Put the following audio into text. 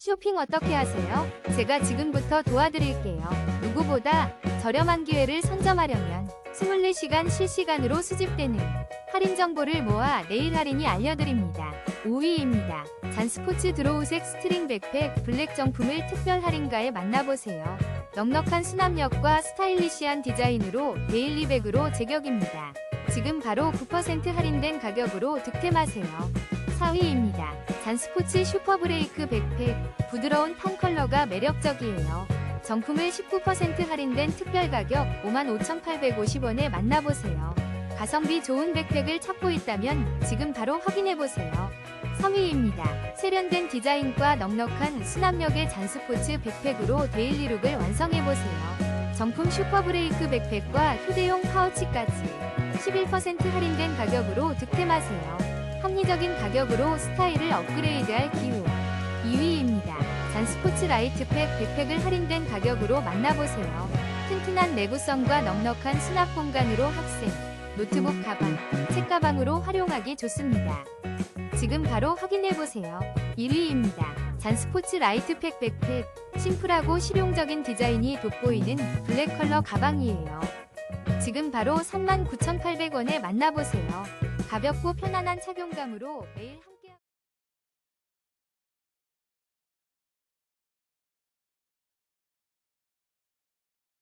쇼핑 어떻게 하세요? 제가 지금부터 도와드릴게요. 누구보다 저렴한 기회를 선점하려면 24시간 실시간으로 수집되는 할인 정보를 모아 내일 할인이 알려드립니다. 5위입니다. 잔스포츠 드로우색 스트링 백팩 블랙 정품을 특별 할인가에 만나보세요. 넉넉한 수납력과 스타일리시한 디자인으로 데일리 백으로 제격입니다. 지금 바로 9% 할인된 가격으로 득템하세요. 4위입니다. 잔스포츠 슈퍼브레이크 백팩 부드러운 탄 컬러가 매력적이에요. 정품을 19% 할인된 특별 가격 55,850원에 만나보세요. 가성비 좋은 백팩을 찾고 있다면 지금 바로 확인해보세요. 3위입니다. 세련된 디자인과 넉넉한 수납력의 잔스포츠 백팩으로 데일리룩을 완성해보세요. 정품 슈퍼브레이크 백팩과 휴대용 파우치까지 11% 할인된 가격으로 득템하세요. 합리적인 가격으로 스타일을 업그레이드할 기회. 2위입니다. 잔스포츠 라이트팩 백팩을 할인된 가격으로 만나보세요. 튼튼한 내구성과 넉넉한 수납 공간으로 학생, 노트북 가방, 책가방으로 활용하기 좋습니다. 지금 바로 확인해보세요. 1위입니다. 잔스포츠 라이트팩 백팩, 심플하고 실용적인 디자인이 돋보이는 블랙 컬러 가방이에요. 지금 바로 39,800원에 만나보세요. 가볍고 편안한 착용감으로 매일 함께